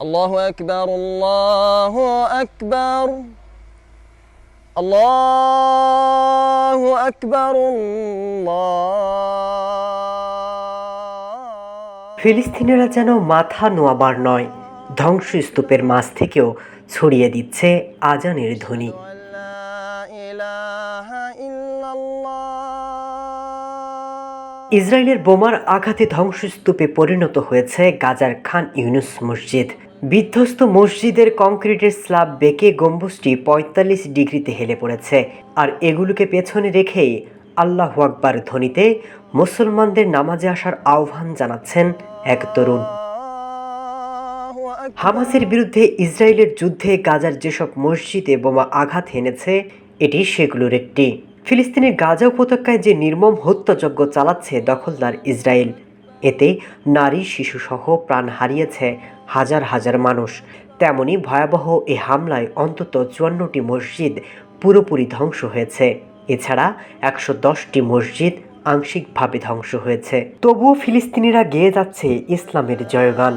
الله أكبر الله أكبر الله أكبر الله ফিলিস্তিনিরা যেন মাথা নোয়াবার নয় ধ্বংসস্তূপের মাঝ থেকেও ছড়িয়ে দিচ্ছে আজানের ধ্বনি أن لا إله إلا الله ইসরায়েলের বোমার আঘাতে ধ্বংসস্তূপে পরিণত হয়েছে গাজার খান ইউনুস মসজিদ বিধ্বস্ত মসজিদের কংক্রিটের স্ল্যাব বেঁকে গম্বুজটি পঁয়তাল্লিশ ডিগ্রিতে হেলে পড়েছে। আর এগুলোকে পেছনে রেখেই আল্লাহ আকবার ধ্বনিতে মুসলমানদের নামাজে আসার আহ্বান জানাচ্ছেন এক তরুণ। হামাসের বিরুদ্ধে ইসরায়েলের যুদ্ধে গাজার যেসব মসজিদে বোমা আঘাত এনেছে, এটি সেগুলোর একটি। ফিলিস্তিনের গাজা উপত্যকায় যে নির্মম হত্যাযজ্ঞ চালাচ্ছে দখলদার ইসরায়েল। এতে নারী শিশুসহ প্রাণ হারিয়েছে হাজার হাজার মানুষ। তেমনি ভয়াবহ এ হামলায় অন্তত চুয়ান্নটি মসজিদ পুরোপুরি ধ্বংস হয়েছে। এছাড়া একশো দশটি মসজিদ আংশিকভাবে ধ্বংস হয়েছে। তবুও ফিলিস্তিনিরা গেয়ে যাচ্ছে ইসলামের জয়গান।